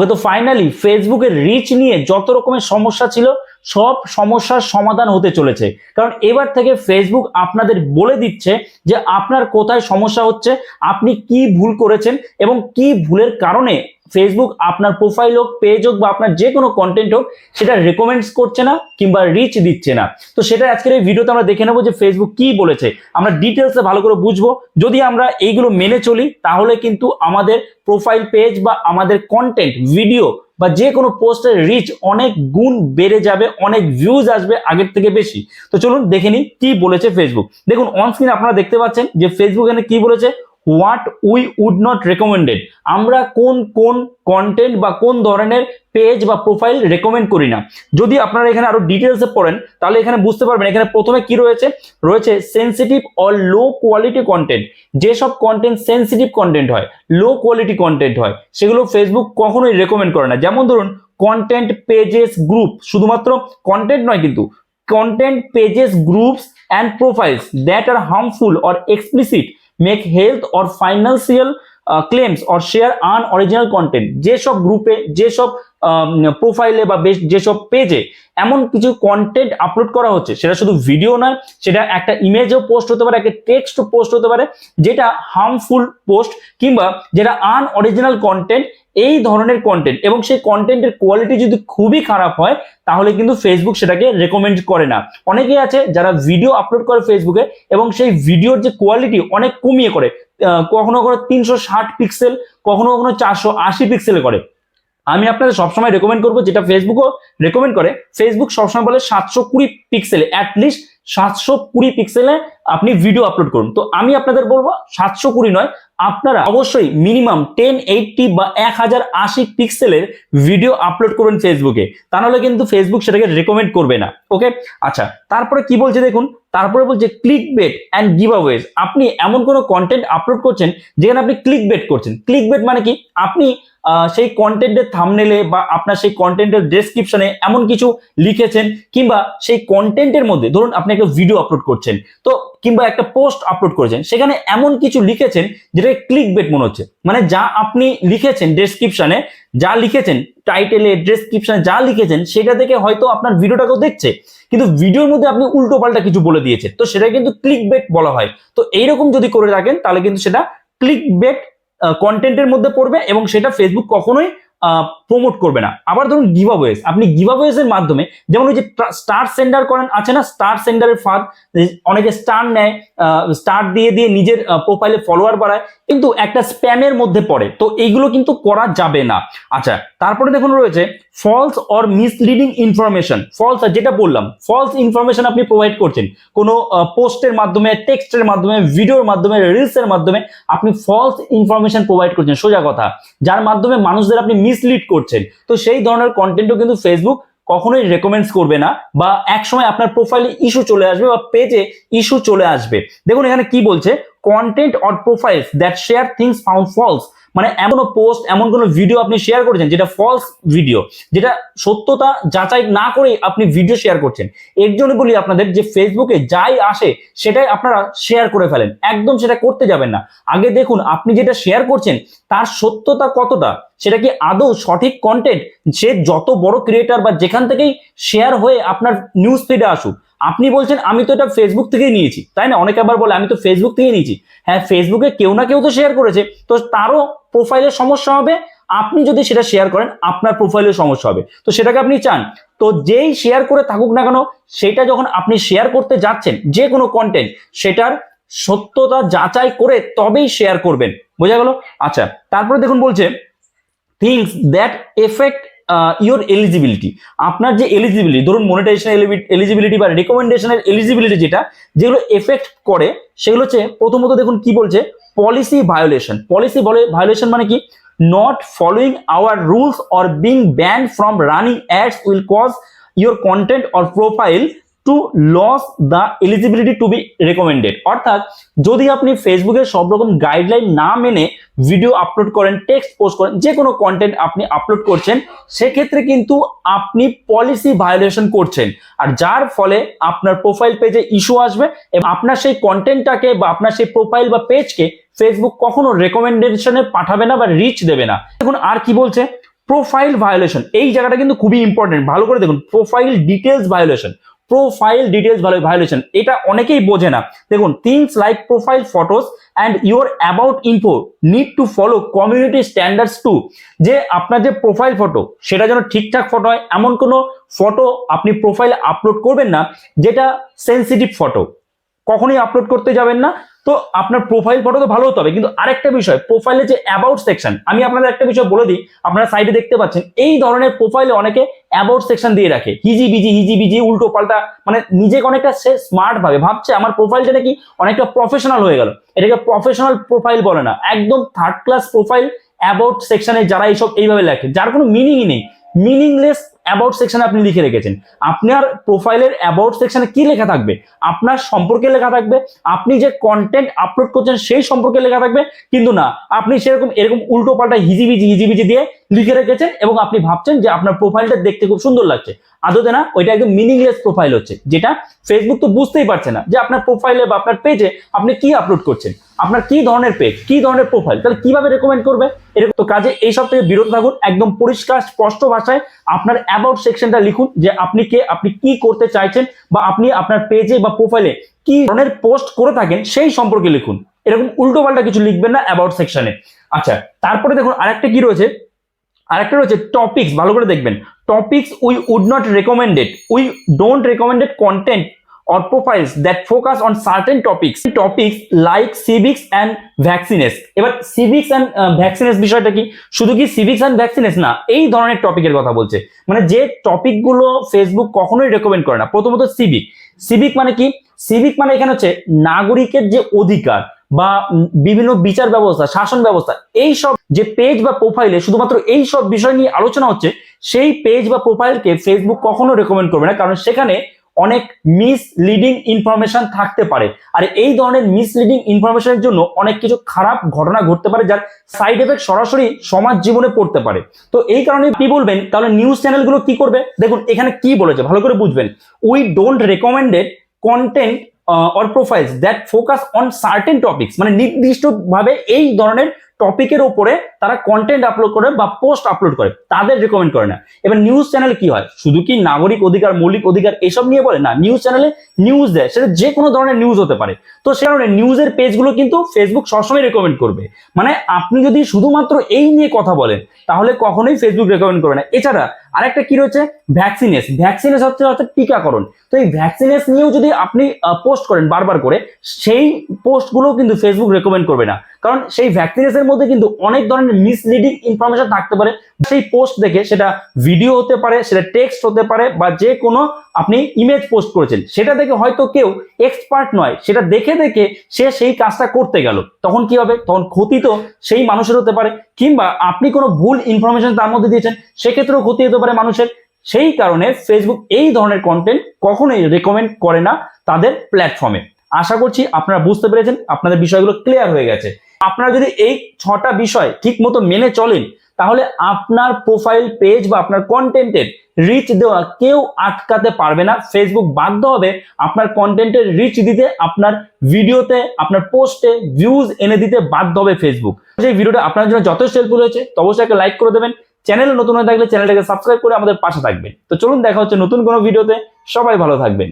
ওকে তো ফাইনালি ফেসবুকের রিচ নিয়ে যত রকমের সমস্যা ছিল, সব সমস্যার সমাধান হতে চলেছে। কারণ এবার থেকে ফেসবুক আপনাদের বলে দিচ্ছে যে আপনার কোথায় সমস্যা হচ্ছে, আপনি কি ভুল করেছেন এবং কি ভুলের কারণে ফেসবুক আপনার প্রোফাইল হোক পেজ হোক বা আপনার যে কোনো কন্টেন্ট হোক, সেটা রেকমেন্ডস করছে না কিংবা রিচ দিচ্ছে না। তো সেটা আজকের এই ভিডিওতে আমরা দেখে নেব যে ফেসবুক কি বলেছে। আমরা ডিটেলসে ভালো করে বুঝব। যদি আমরা এইগুলো মেনে চলি, তাহলে কিন্তু আমাদের প্রোফাইল পেজ বা আমাদের কন্টেন্ট ভিডিও বা যে কোনো পোস্টের রিচ অনেক গুণ বেড়ে যাবে, অনেক ভিউজ আসবে আগের থেকে বেশি। তো চলুন দেখে নিই কি বলেছে ফেসবুক দেখুন অন স্ক্রিন আপনারা দেখতে পাচ্ছেন যে ফেসবুক এখানে কি বলেছে? What we would not recommended আমরা কোন কোন কন্টেন্ট বা কোন ধরনের পেজ বা প্রোফাইল রেকমেন্ড করি না। যদি আপনারা এখানে আরও ডিটেলসে পড়েন, তাহলে এখানে বুঝতে পারবেন এখানে প্রথমে কি রয়েছে? রয়েছে sensitive or low quality content যেসব কন্টেন্ট সেন্সিটিভ কন্টেন্ট হয় লো কোয়ালিটি কন্টেন্ট হয়, সেগুলো ফেসবুক কখনোই রেকমেন্ড করে না। যেমন ধরুন কন্টেন্ট পেজেস গ্রুপ শুধুমাত্র কন্টেন্ট নয় কিন্তু content pages groups and profiles that are harmful or explicit make health or financial uh, or share unoriginal content যেসব গ্রুপে যেসব প্রোফাইলে বা বেশ যেসব পেজে এমন কিছু কন্টেন্ট আপলোড করা হচ্ছে সেটা শুধু ভিডিও নয় সেটা একটা ইমেজও পোস্ট হতে পারে একটা টেক্সট পোস্ট হতে পারে যেটা হার্মফুল পোস্ট কিংবা যেটা আন অরিজিনাল কন্টেন্ট এই ধরনের কন্টেন্ট এবং সেই কন্টেন্টের কোয়ালিটি যদি খুবই খারাপ হয় তাহলে কিন্তু ফেসবুক সেটাকে রেকমেন্ড করে না। অনেকেই আছে যারা ভিডিও আপলোড করে ফেসবুকে এবং সেই ভিডিওর যে কোয়ালিটি অনেক কমিয়ে করে কখনো কখনো তিনশো ষাট পিক্সেল কখনো কখনো চারশো আশি পিক্সেল করে। আমি আপনাদের সবসময় রেকমেন্ড করব, যেটা ফেসবুকও রেকমেন্ড করে ফেসবুক সবসময় বলে সাতশো কুড়ি পিক্সেলে অ্যাটলিস্ট সাতশো কুড়ি পিক্সেলে আপনি ভিডিও আপলোড করুন। তো আমি আপনাদের বলব, সাতশো কুড়ি নয়, আপনারা অবশ্যই মিনিমাম টেন এইটটি বা এক হাজার আশি পিক্সেলের ভিডিও আপলোড করবেন ফেসবুকে তা নাহলে কিন্তু ফেসবুক সেটাকে রেকমেন্ড করবে না ওকে আচ্ছা তারপরে কি বলছে দেখুন তারপরে বলছে click bait and giveaways আপনি এমন কোনো কন্টেন্ট আপলোড করছেন, যেখানে আপনি ক্লিক বেট করছেন। ক্লিক বেট মানে কি? আপনি সেই কন্টেন্টের থামনেলে বা আপনার সেই কন্টেন্টের ডেসক্রিপশনে এমন কিছু লিখেছেন, কিংবা সেই কন্টেন্টের মধ্যে, ধরুন আপনি একটা ভিডিও আপলোড করছেন, তো কিংবা একটা পোস্ট আপলোড করেছেন, সেখানে এমন কিছু লিখেছেন যেটা ক্লিক বেট মনে হচ্ছে। মানে যা আপনি লিখেছেন ডেসক্রিপশনে যা লিখেছেন টাইটেলে ডেসক্রিপশনে যা লিখেছেন, সেটা থেকে হয়তো আপনার ভিডিওটাকেও দেখছে। কিন্তু ভিডিওর মধ্যে আপনি উল্টো পাল্টা কিছু বলে দিয়েছে তো সেটা কিন্তু ক্লিক বেট বলা হয়। তো এইরকম যদি করে রাখেন, তাহলে কিন্তু সেটা ক্লিক বেট কন্টেন্টের মধ্যে পড়বে এবং সেটা ফেসবুক কখনোই প্রমোট করবে না। আবার ধরুন গিভাওয়েজ আপনি গিভাওয়েজ এর মাধ্যমে যেমন ওই যে স্টার সেন্ডার করেন, আছে না? স্টার সেন্ডারের ফাঁদ অনেকে স্টার নেয় স্টার দিয়ে দিয়ে নিজের প্রোফাইলে ফলোয়ার বাড়ায়, কিন্তু একটা স্প্যামের মধ্যে পড়ে। তো এইগুলো কিন্তু করা যাবে না। আচ্ছা তারপরে দেখুন রয়েছে false or misleading information false যেটা বললাম ফলস ইনফরমেশন আপনি প্রোভাইড করছেন। কোনো পোস্টের মাধ্যমে টেক্সটের মাধ্যমে ভিডিওর মাধ্যমে রিলসের মাধ্যমে আপনি ফলস ইনফরমেশন প্রোভাইড করছেন। সোজা কথা। যার মাধ্যমে মানুষদের আপনি মিসলিড করছেন তো সেই ধরনের কন্টেন্টও কিন্তু ফেসবুক কখনোই রেকমেন্ডস করবে না বা এক সময় আপনার প্রোফাইলে ইস্যু চলে আসবে বা পেজে ইস্যু চলে আসবে। দেখুন এখানে কি বলছে? Content or profiles that share things found false মানে এমন পোস্ট এমন কোনো ভিডিও আপনি শেয়ার করেছেন যেটা ফলস ভিডিও যেটা সত্যতা যাচাই না করেই আপনি ভিডিও শেয়ার করছেন। এর জন্য বলি আপনাদের যে ফেসবুকে যাই আসে, সেটাই আপনারা শেয়ার করে ফেলেন। একদম সেটা করতে যাবেন না। আগে দেখুন, আপনি যেটা শেয়ার করছেন, তার সত্যতা কতটা? সেটা কি আদৌ সঠিক কন্টেন্ট সে যত বড় ক্রিয়েটার বা যেখান থেকেই শেয়ার হয়ে আপনার নিউজ ফিডে আসুক আপনি বলছেন, আমি তো এটা ফেসবুক থেকেই নিয়েছি। তাই না? অনেকে আবার বলে, আমি তো ফেসবুক থেকেই নিয়েছি। হ্যাঁ ফেসবুকে কেউ না কেউ তো শেয়ার করেছে। তো তারও প্রোফাইলের সমস্যা হবে। আপনি যদি সেটা শেয়ার করেন, আপনার প্রোফাইলের সমস্যা হবে। তো সেটাকে আপনি চান। তো যেই শেয়ার করে থাকুক না কেন, সেটা যখন আপনি শেয়ার করতে যাচ্ছেন যে কোনো কন্টেন্ট সেটার সত্যতা যাচাই করে তবেই শেয়ার করবেন। বোঝা গেল? আচ্ছা তারপরে দেখুন বলছে things that affect your eligibility আপনার যে এলিজিবিলিটি ধরুন মনিটাইজেশন এলিজিবিলিটি বা রেকমেন্ডেশনের এলিজিবিলিটি যেটা, যেগুলো এফেক্ট করে, সেগুলো হচ্ছে প্রথমত দেখুন কি বলছে পলিসি ভায়োলেশন পলিসি ভায়োলেশন মানে কি? Not following our rules or being banned from running ads will cause your content or profile to lose the eligibility to be recommended অর্থাৎ, যদি আপনি ফেসবুকের সব রকম গাইডলাইন না মেনে ভিডিও আপলোড করেন টেক্সট পোস্ট করেন, যে কোনো কন্টেন্ট আপনি আপলোড করছেন, সেক্ষেত্রে কিন্তু আপনি পলিসি ভায়োলেশন করছেন। আর যার ফলে আপনার প্রোফাইল পেজে ইস্যু আসবে এবং আপনার সেই কন্টেন্টটাকে বা আপনার সেই প্রোফাইল বা পেজকে ফেসবুক কখনো রেকমেন্ডেশনে পাঠাবে না বা রিচ দেবে না। দেখুন, আর কি বলছে? প্রোফাইল ভায়োলেশন এই জায়গাটা কিন্তু খুবই ইম্পর্টেন্ট ভালো করে দেখুন profile details violation profile details violation এটা অনেকেই বোঝে না। দেখুন things like profile photos and your about info need to follow community standards to যে আপনার যে প্রোফাইল ফটো সেটা যেন ঠিকঠাক ফটো হয়, এমন কোনো ফটো আপনি প্রোফাইলে আপলোড করবেন না, যেটা সেন্সিটিভ ফটো কখনোই আপলোড করতে যাবেন না তো আপনার প্রোফাইল ফটো তো ভালো হতে হবে। কিন্তু আরেকটা বিষয় প্রোফাইলে যে অ্যাবাউট সেকশন আমি আপনাদের একটা বিষয় বলে দিই, আপনারা সাইডে দেখতে পাচ্ছেন, এই ধরনের প্রোফাইলে অনেকে অ্যাবাউট সেকশন দিয়ে রাখে। হিজি বিজি হিজি বিজি উল্টো পাল্টা মানে নিজেকে অনেকটা সে স্মার্ট ভাবে ভাবছে, আমার প্রোফাইলটা নাকি অনেকটা প্রফেশনাল হয়ে গেল। এটাকে প্রফেশনাল প্রোফাইল বলে না। একদম থার্ড ক্লাস প্রোফাইল অ্যাবাউট সেকশনে যারা এইসব এইভাবে লেখে, যার কোনো মিনিংই নেই। মিনিংলেস অ্যাবাউট সেকশনে আপনি লিখে রেখেছেন। আপনার প্রোফাইলের অ্যাবাউট সেকশনে কি লেখা থাকবে? আপনার সম্পর্কে লেখা থাকবে। আপনি যে কন্টেন্ট আপলোড করছেন সেই সম্পর্কে লেখা থাকবে। কিন্তু না, আপনি সেরকম, এরকম উল্টো পাল্টা হিজিবিজি হিজিবিজি দিয়ে লিখে রেখেছেন এবং আপনি ভাবছেন যে আপনার প্রোফাইলটা দেখতে খুব সুন্দর লাগছে। আদতে না ওইটা একদম মিনিংলেস প্রোফাইল হচ্ছে, যেটা ফেসবুক তো বুঝতেই পারছে না যে আপনার প্রোফাইলে বা আপনার পেজে আপনি কি আপলোড করছেন, আপনার কি ধরনের পেজ কি ধরনের প্রোফাইল তাহলে কীভাবে রেকমেন্ড করবে? এরকম তো কাজে এইসব থেকে বিরত থাকুন একদম পরিষ্কার, স্পষ্ট ভাষায় আপনার অ্যাবাউট সেকশনটা লিখুন যে আপনি কে, আপনি কি করতে চাইছেন বা আপনি আপনার পেজে বা প্রোফাইলে কি ধরনের পোস্ট করে থাকেন সেই সম্পর্কে লিখুন। এরকম উল্টো পাল্টা কিছু লিখবেন না অ্যাবাউট সেকশনে আচ্ছা তারপরে দেখুন আরেকটা কি রয়েছে? আরেকটা রয়েছে টপিকস ভালো করে দেখবেন। Topics we would not recommended we don't recommended content or profiles that focus on certain topics. Topics like civics and vaccines. এবার and uh, vaccines বিষয়টা কি? শুধু কি civics and vaccines না এই ধরনের টপিকের কথা বলছে। মানে যে টপিকগুলো ফেসবুক কখনোই রেকমেন্ড করে না প্রথমত সিভিক সিভিক মানে কি? সিভিক মানে এখানে হচ্ছে নাগরিকের যে অধিকার বা বিভিন্ন বিচার ব্যবস্থা, শাসন ব্যবস্থা, এই সব যে পেজ বা প্রোফাইলে শুধুমাত্র এই সব বিষয় নিয়ে আলোচনা হচ্ছে, সেই পেজ বা প্রোফাইলকে ফেসবুক কখনো রেকমেন্ড করবে না। কারণ সেখানে অনেক মিসলিডিং ইনফরমেশন থাকতে পারে। আর এই ধরনের মিসলিডিং ইনফরমেশনের জন্য অনেক কিছু খারাপ ঘটনা ঘটতে পারে, যার সাইড এফেক্ট সরাসরি সমাজ জীবনে পড়তে পারে। তো এই কারণে কি বলবেন, তাহলে নিউজ চ্যানেলগুলো কি করবে? দেখুন, এখানে কি বলেছে, ভালো করে বুঝবেন। We don't recommended content or profiles that focus on certain topics মানে নির্দিষ্টভাবে এই ধরনের টপিকের উপরে তারা কন্টেন্ট আপলোড করে বা পোস্ট আপলোড করে, তাদের রেকমেন্ড করে না। এবার নিউজ চ্যানেল কি হয়? শুধু কি নাগরিক অধিকার, মৌলিক অধিকার এসব নিয়ে বলে? না নিউজ চ্যানেলে নিউজ দেয়, সেটা যে কোনো ধরনের নিউজ হতে পারে। তো সে কারণে নিউজের পেজগুলো কিন্তু ফেসবুক সবসময় রেকমেন্ড করবে। মানে আপনি যদি শুধুমাত্র এই নিয়ে কথা বলেন, তাহলে কখনোই ফেসবুক রেকমেন্ড করবে না। এছাড়া আরেকটা কি রয়েছে? ভ্যাকসিনেস। ভ্যাকসিনেস হচ্ছে অর্থাৎ টিকাকরণ। তো এই ভ্যাকসিনেস নিয়েও যদি আপনি পোস্ট করেন বারবার করে, সেই পোস্টগুলো কিন্তু ফেসবুক রেকমেন্ড করবে না। কারণ সেই ভ্যাকসিনেসের মধ্যে কিন্তু অনেক ধরনের মিসলিডিং ইনফরমেশন থাকতে পারে। সেই পোস্ট দেখে সেটা ভিডিও হতে পারে, সেটা টেক্সট হতে পারে, বা যে কোনো আপনি ইমেজ পোস্ট করেছেন। সেটা দেখে হয়তো কেউ এক্সপার্ট নয়। সেটা দেখে দেখে সে সেই কাজটা করতে গেল। তখন কি হবে? তখন ক্ষতি তো সেই মানুষের হতে পারে। কিংবা আপনি কোনো ভুল ইনফরমেশন তার মধ্যে দিয়েছেন, সেক্ষেত্রেও ক্ষতি হতে পারে মানুষের। সেই কারণে ফেসবুক এই ধরনের কন্টেন্ট কখনোই রেকমেন্ড করে না তাদের প্ল্যাটফর্মে আশা করছি আপনারা বুঝতে পেরেছেন, আপনাদের বিষয়গুলো ক্লিয়ার হয়ে গেছে। আপনারা যদি এই ছটা বিষয় ঠিক মতো মেনে চলেন, তাহলে আপনার প্রোফাইল পেজ বা আপনার কন্টেন্টের রিচ দেওয়া কেউ আটকাতে পারবে না। ফেসবুক বাধ্য হবে আপনার কন্টেন্টের রিচ দিতে, আপনার ভিডিওতে আপনার পোস্টে ভিউজ এনে দিতে বাধ্য হবে ফেসবুক এই ভিডিওটা আপনার জন্য যথেষ্ট হেল্পফুল হয়েছে। তো অবশ্যই একটা লাইক করে দেবেন। চ্যানেলে নতুন হয়ে থাকলে চ্যানেলটাকে সাবস্ক্রাইব করে আমাদের পাশে থাকবেন। তো চলুন দেখা হচ্ছে নতুন কোনো ভিডিওতে। সবাই ভালো থাকবেন।